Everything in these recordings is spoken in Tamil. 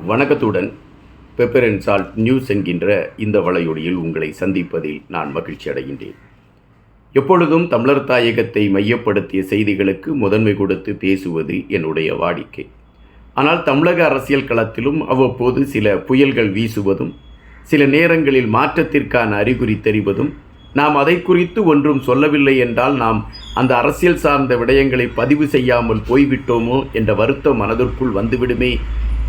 வணக்கத்துடன் பெப்பர் அண்ட் சால்ட் நியூஸ் என்கின்ற இந்த வலையொலியில் உங்களை சந்திப்பதில் நான் மகிழ்ச்சி அடைகின்றேன். எப்பொழுதும் தமிழர் தாயகத்தை மையப்படுத்திய செய்திகளுக்கு முதன்மை கொடுத்து பேசுவது என்னுடைய வாடிக்கை. ஆனால் தமிழக அரசியல் களத்திலும் அவ்வப்போது சில புயல்கள் வீசுவதும் சில நேரங்களில் மாற்றத்திற்கான அறிகுறி தெரிவதும் நாம் அதை குறித்து ஒன்றும் சொல்லவில்லை என்றால் நாம் அந்த அரசியல் சார்ந்த விடயங்களை பதிவு செய்யாமல் போய்விட்டோமோ என்ற வருத்தம் மனதிற்குள் வந்துவிடுமே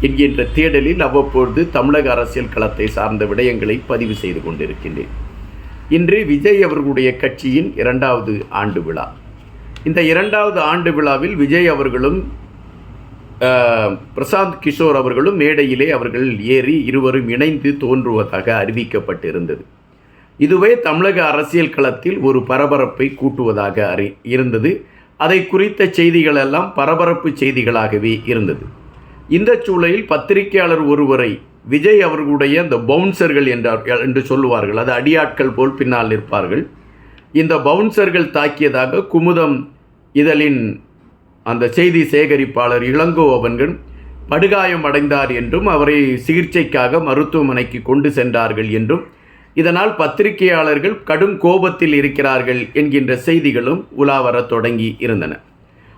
என்கின்ற தேடலில் அவ்வப்பொழுது தமிழக அரசியல் களத்தை சார்ந்த விடயங்களை பதிவு செய்து கொண்டிருக்கின்றேன். இன்று விஜய் அவர்களுடைய கட்சியின் இரண்டாவது ஆண்டு விழா. இந்த இரண்டாவது ஆண்டு விழாவில் விஜய் அவர்களும் பிரசாந்த் கிஷோர் அவர்களும் மேடையிலே அவர்கள் ஏறி இருவரும் இணைந்து தோன்றுவதாக அறிவிக்கப்பட்டிருந்தது. இதுவே தமிழக அரசியல் களத்தில் ஒரு பரபரப்பை கூட்டுவதாக அறி இருந்தது. அதை குறித்த செய்திகளெல்லாம் பரபரப்பு செய்திகளாகவே இருந்தது. இந்த சூழலில் பத்திரிகையாளர் ஒருவரை விஜய் அவர்களுடைய அந்த பவுன்சர்கள் என்றார் என்று சொல்லுவார்கள். அது அடியாட்கள் போல் பின்னால் நிற்பார்கள். இந்த பவுன்சர்கள் தாக்கியதாக குமுதம் இதழின் அந்த செய்தி சேகரிப்பாளர் இளங்கோ அவன்கள் படுகாயம் அடைந்தார் என்றும் அவரை சிகிச்சைக்காக மருத்துவமனைக்கு கொண்டு சென்றார்கள் என்றும் இதனால் பத்திரிகையாளர்கள் கடும் கோபத்தில் இருக்கிறார்கள் என்கின்ற செய்திகளும் உலாவரத் தொடங்கி இருந்தன.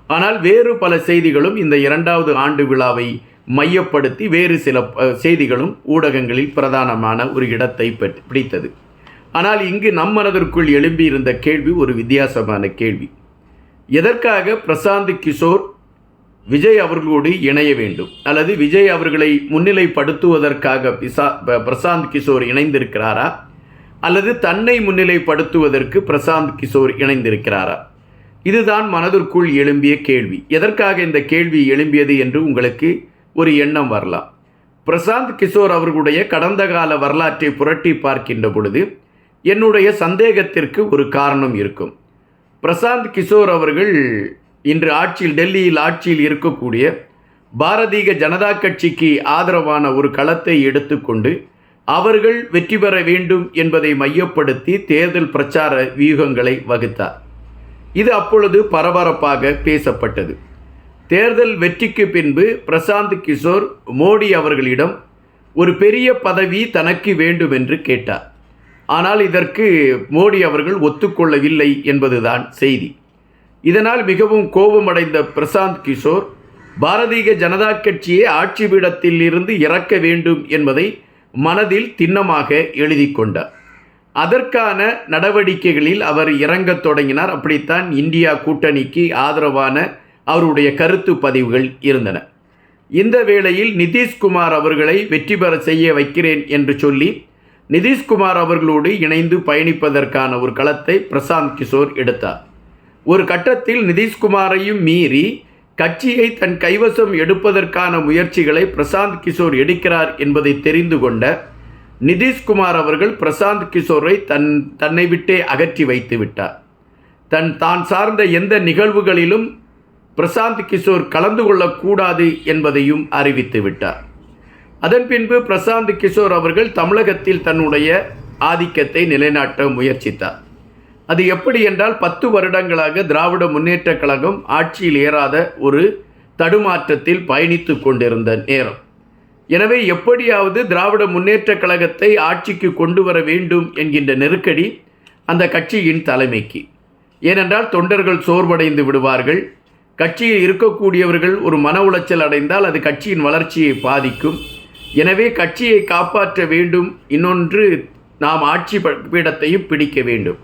ஆனால் வேறு பல செய்திகளும் இந்த இரண்டாவது ஆண்டு விழாவை மையப்படுத்தி வேறு சில செய்திகளும் ஊடகங்களில் பிரதானமான ஒரு இடத்தை பிடித்தது. ஆனால் இங்கு நம் மனதிற்குள் எழும்பியிருந்த கேள்வி ஒரு வித்தியாசமான கேள்வி. எதற்காக பிரசாந்த் கிஷோர் விஜய் அவர்களோடு இணைய வேண்டும்? அல்லது விஜய் அவர்களை முன்னிலைப்படுத்துவதற்காக பிசா பிரசாந்த் கிஷோர் இணைந்திருக்கிறாரா? அல்லது தன்னை முன்னிலைப்படுத்துவதற்கு பிரசாந்த் கிஷோர் இணைந்திருக்கிறாரா? இதுதான் மனதிற்குள் எழும்பிய கேள்வி. எதற்காக இந்த கேள்வி எழும்பியது என்று உங்களுக்கு ஒரு எண்ணம் வரலாம். பிரசாந்த் கிஷோர் அவர்களுடைய கடந்த கால வரலாற்றை புரட்டி பார்க்கின்ற பொழுது என்னுடைய சந்தேகத்திற்கு ஒரு காரணம் இருக்கும். பிரசாந்த் கிஷோர் அவர்கள் இன்று ஆட்சியில் டெல்லியில் ஆட்சியில் இருக்கக்கூடிய பாரதீய ஜனதா கட்சிக்கு ஆதரவான ஒரு களத்தை எடுத்துக்கொண்டு அவர்கள் வெற்றி பெற வேண்டும் என்பதை மையப்படுத்தி தேர்தல் பிரச்சார வியூகங்களை வகுத்தார். இது அப்பொழுது பரபரப்பாக பேசப்பட்டது. தேர்தல் வெற்றிக்கு பின்பு பிரசாந்த் கிஷோர் மோடி அவர்களிடம் ஒரு பெரிய பதவி தனக்கு வேண்டும் என்று கேட்டார். ஆனால் இதற்கு மோடி அவர்கள் ஒத்துக்கொள்ளவில்லை என்பதுதான் செய்தி. இதனால் மிகவும் கோபமடைந்த பிரசாந்த் கிஷோர் பாரதிய ஜனதா கட்சியை ஆட்சி பீடத்தில் இருந்து இறக்க வேண்டும் என்பதை மனதில் திண்ணமாக எழுதி கொண்டார். அதற்கான நடவடிக்கைகளில் அவர் இறங்கத் தொடங்கினார். அப்படித்தான் இந்தியா கூட்டணிக்கு ஆதரவான அவருடைய கருத்து பதிவுகள் இருந்தன. இந்த வேளையில் நிதிஷ்குமார் அவர்களை வெற்றி பெற செய்ய வைக்கிறேன் என்று சொல்லி நிதிஷ்குமார் அவர்களோடு இணைந்து பயணிப்பதற்கான ஒரு களத்தை பிரசாந்த் கிஷோர் எடுத்தார். ஒரு கட்டத்தில் நிதிஷ்குமாரையும் மீறி கட்சியை தன் கைவசம் எடுப்பதற்கான முயற்சிகளை பிரசாந்த் கிஷோர் எடுக்கிறார் என்பதை தெரிந்து கொண்ட நிதிஷ்குமார் அவர்கள் பிரசாந்த் கிஷோரை தன் தன்னை விட்டே அகற்றி வைத்து விட்டார். தன் தான் சார்ந்த எந்த நிகழ்வுகளிலும் பிரசாந்த் கிஷோர் கலந்து கொள்ளக்கூடாது என்பதையும் அறிவித்து விட்டார். அதன் பின்பு பிரசாந்த் கிஷோர் அவர்கள் தமிழகத்தில் தன்னுடைய ஆதிக்கத்தை நிலைநாட்ட முயற்சித்தார். அது எப்படி என்றால் பத்து வருடங்களாக திராவிட முன்னேற்றக் கழகம் ஆட்சியில் ஏறாத ஒரு தடுமாற்றத்தில் பயணித்து கொண்டிருந்த நேரம். எனவே எப்படியாவது திராவிட முன்னேற்றக் கழகத்தை ஆட்சிக்கு கொண்டு வர வேண்டும் என்கின்ற நெருக்கடி அந்த கட்சியின் தலைமைக்கு. ஏனென்றால் தொண்டர்கள் சோர்வடைந்து விடுவார்கள். கட்சியில் இருக்கக்கூடியவர்கள் ஒரு மன உளைச்சல் அடைந்தால் அது கட்சியின் வளர்ச்சியை பாதிக்கும். எனவே கட்சியை காப்பாற்ற வேண்டும். இன்னொன்று நாம் ஆட்சி பீடத்தையும் பிடிக்க வேண்டும்.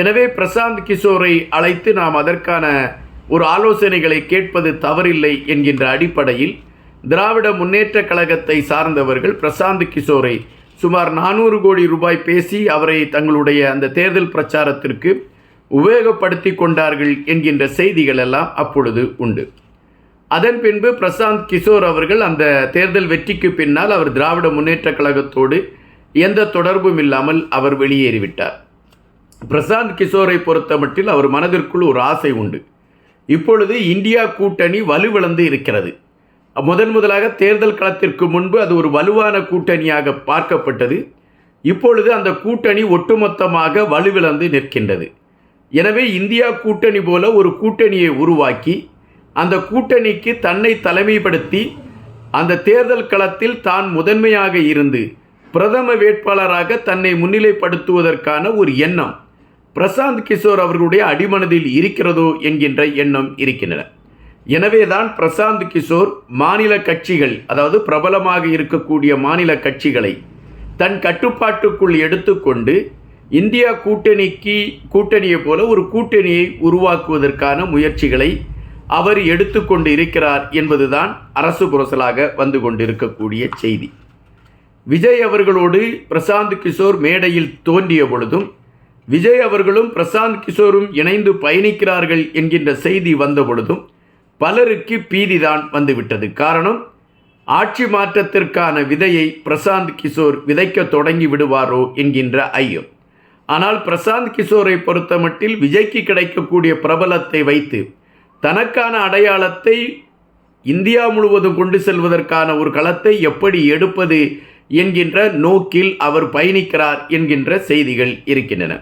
எனவே பிரசாந்த் கிஷோரை அழைத்து நாம் அதற்கான ஒரு ஆலோசனைகளை கேட்பது தவறில்லை என்கின்ற அடிப்படையில் திராவிட முன்னேற்ற கழகத்தை சார்ந்தவர்கள் பிரசாந்த் கிஷோரை சுமார் நானூறு கோடி ரூபாய் பேசி அவரை தங்களுடைய அந்த தேர்தல் பிரச்சாரத்திற்கு உபயோகப்படுத்தி கொண்டார்கள் என்கின்ற செய்திகள் எல்லாம் அப்பொழுது உண்டு. அதன் பின்பு பிரசாந்த் கிஷோர் அவர்கள் அந்த தேர்தல் வெற்றிக்கு பின்னால் அவர் திராவிட முன்னேற்றக் கழகத்தோடு எந்த தொடர்பும் இல்லாமல் அவர் வெளியேறிவிட்டார். பிரசாந்த் கிஷோரை பொறுத்தமட்டில் அவர் மனதிற்குள் ஒரு ஆசை உண்டு. இப்பொழுது இந்தியா கூட்டணி வலுவிழந்து இருக்கிறது. முதன் முதலாக தேர்தல் களத்திற்கு முன்பு அது ஒரு வலுவான கூட்டணியாக பார்க்கப்பட்டது. இப்பொழுது அந்த கூட்டணி ஒட்டுமொத்தமாக வலுவிழந்து நிற்கின்றது. எனவே இந்தியா கூட்டணி போல ஒரு கூட்டணியை உருவாக்கி அந்த கூட்டணிக்கு தன்னை தலைமைப்படுத்தி அந்த தேர்தல் களத்தில் தான் முதன்மையாக இருந்து பிரதம வேட்பாளராக தன்னை முன்னிலைப்படுத்துவதற்கான ஒரு எண்ணம் பிரசாந்த் கிஷோர் அவர்களுடைய அடிமனதில் இருக்கிறதோ என்கின்ற எண்ணம் இருக்கின்றன. எனவேதான் பிரசாந்த் கிஷோர் மாநில கட்சிகள் அதாவது பிரபலமாக இருக்கக்கூடிய மாநில கட்சிகளை தன் கட்டுப்பாட்டுக்குள் எடுத்துக்கொண்டு இந்தியா கூட்டணிக்கு கூட்டணியை போல ஒரு கூட்டணியை உருவாக்குவதற்கான முயற்சிகளை அவர் எடுத்துக்கொண்டு இருக்கிறார் என்பதுதான் அரசு புரசலாக வந்து கொண்டிருக்கக்கூடிய செய்தி. விஜய் அவர்களோடு பிரசாந்த் கிஷோர் மேடையில் தோன்றிய பொழுதும் விஜய் அவர்களும் பிரசாந்த் கிஷோரும் இணைந்து பயணிக்கிறார்கள் என்கின்ற செய்தி வந்த பொழுதும் பலருக்கு பீதிதான் வந்துவிட்டது. காரணம் ஆட்சி மாற்றத்திற்கான விதையை பிரசாந்த் கிஷோர் விதைக்க தொடங்கி விடுவாரோ என்கின்ற ஐயம். ஆனால் பிரசாந்த் கிஷோரை பொறுத்தமட்டில் விஜய்க்கு கிடைக்கக்கூடிய பிரபலத்தை வைத்து தனக்கான அடையாளத்தை இந்தியா முழுவதும் கொண்டு செல்வதற்கான ஒரு களத்தை எப்படி எடுப்பது என்கின்ற நோக்கில் அவர் பயணிக்கிறார் என்கின்ற செய்திகள் இருக்கின்றன.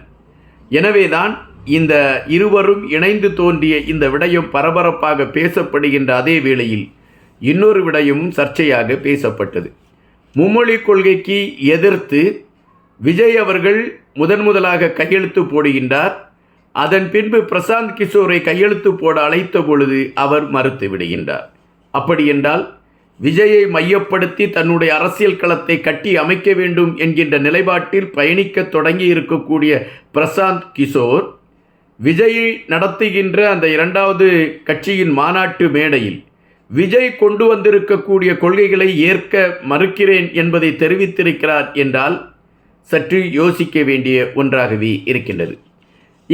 எனவேதான் இந்த இருவரும் இணைந்து தோன்றிய இந்த விடயம் பரபரப்பாக பேசப்படுகின்ற அதே வேளையில் இன்னொரு விடயமும் சர்ச்சையாக பேசப்பட்டது. மும்மொழி கொள்கைக்கு எதிர்த்து விஜய் அவர்கள் முதன் முதலாக கையெழுத்து போடுகின்றார். அதன் பின்பு பிரசாந்த் கிஷோரை கையெழுத்து போட அழைத்த பொழுது அவர் மறுத்து விடுகின்றார். அப்படி என்றால் விஜயை மையப்படுத்தி தன்னுடைய அரசியல் களத்தை கட்டி அமைக்க வேண்டும் என்கின்ற நிலைப்பாட்டில் பயணிக்க தொடங்கி இருக்கக்கூடிய பிரசாந்த் கிஷோர் விஜய் நடத்துகின்ற அந்த இரண்டாவது கட்சியின் மாநாட்டு மேடையில் விஜய் கொண்டு வந்திருக்கக்கூடிய கொள்கைகளை ஏற்க மறுக்கிறேன் என்பதை தெரிவித்திருக்கிறார் என்றால் சற்று யோசிக்க வேண்டிய ஒன்றாகவே இருக்கின்றது.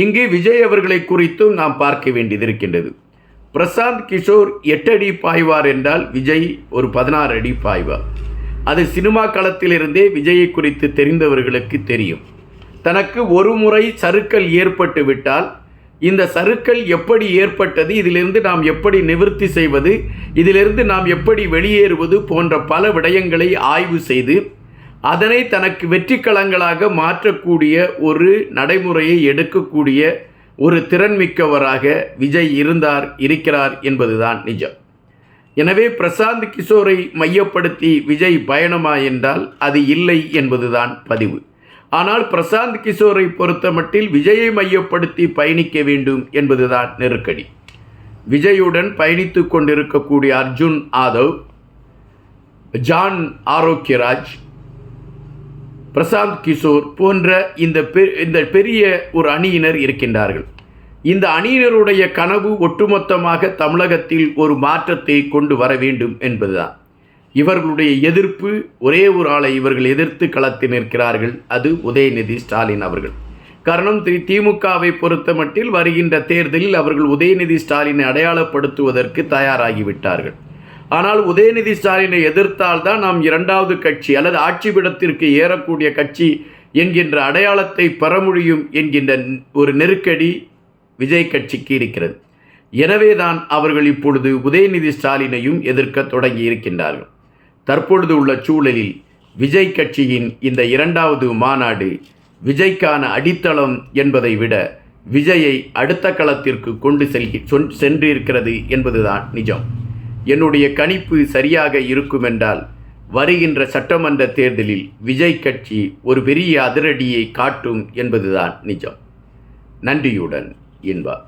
இங்கு விஜய் அவர்களை குறித்தும் நாம் பார்க்க வேண்டியது இருக்கின்றது. பிரசாந்த் கிஷோர் எட்டு அடி பாய்வார் என்றால் விஜய் ஒரு பதினாறு அடி பாய்வார். அது சினிமா களத்திலிருந்தே விஜயை குறித்து தெரிந்தவர்களுக்கு தெரியும். தனக்கு ஒரு முறை சறுக்கல் ஏற்பட்டு விட்டால் இந்த சறுக்கல் எப்படி ஏற்பட்டது இதிலிருந்து நாம் எப்படி நிவர்த்தி செய்வது இதிலிருந்து நாம் எப்படி வெளியேறுவது போன்ற பல விடயங்களை ஆய்வு செய்து அதனை தனக்கு வெற்றிக்களங்களாக மாற்றக்கூடிய ஒரு நடைமுறையை எடுக்கக்கூடிய ஒரு திறன்மிக்கவராக விஜய் இருந்தார் இருக்கிறார் என்பதுதான் நிஜம். எனவே பிரசாந்த் கிஷோரை மையப்படுத்தி விஜய் பயணமா என்றால் அது இல்லை என்பதுதான் பதிவு. ஆனால் பிரசாந்த் கிஷோரை பொறுத்தமட்டில் விஜயை மையப்படுத்தி பயணிக்க வேண்டும் என்பதுதான் நெருக்கடி. விஜயுடன் பயணித்து கொண்டிருக்கக்கூடிய அர்ஜுன் ஆதவ் ஜான் ஆரோக்கியராஜ் பிரசாந்த் கிஷோர் போன்ற இந்த பெ இந்த பெரிய ஒரு அணியினர் இருக்கின்றார்கள். இந்த அணியினருடைய கனவு ஒட்டுமொத்தமாக தமிழகத்தில் ஒரு மாற்றத்தை கொண்டு வர வேண்டும் என்பதுதான். இவர்களுடைய எதிர்ப்பு ஒரே ஒரு ஆளை இவர்கள் எதிர்த்து களத்தில் நிற்கிறார்கள் அது உதயநிதி ஸ்டாலின் அவர்கள். காரணம் தி திமுகவை பொறுத்தமட்டில் வருகின்ற தேர்தலில் அவர்கள் உதயநிதி ஸ்டாலினை அடையாளப்படுத்துவதற்கு தயாராகிவிட்டார்கள். ஆனால் உதயநிதி ஸ்டாலினை எதிர்த்தால்தான் நாம் இரண்டாவது கட்சி அல்லது ஆட்சிபிடத்திற்கு ஏறக்கூடிய கட்சி என்கின்ற அடையாளத்தை பெற முடியும் என்கின்ற ஒரு நெருக்கடி விஜய் கட்சிக்கு இருக்கிறது. எனவேதான் அவர்கள் இப்பொழுது உதயநிதி ஸ்டாலினையும் எதிர்க்க தொடங்கி இருக்கின்றார்கள். தற்பொழுது உள்ள சூழலில் விஜய் கட்சியின் இந்த இரண்டாவது மாநாடு விஜய்க்கான அடித்தளம் என்பதை விட விஜயை அடுத்த களத்திற்கு கொண்டு செல்கி சென்றிருக்கிறது என்பதுதான் நிஜம். என்னுடைய கணிப்பு சரியாக இருக்குமென்றால் வருகின்ற சட்டமன்ற தேர்தலில் விஜய் கட்சி ஒரு பெரிய அதிரடியை காட்டும் என்பதுதான் நிஜம். நன்றியுடன் என்பார்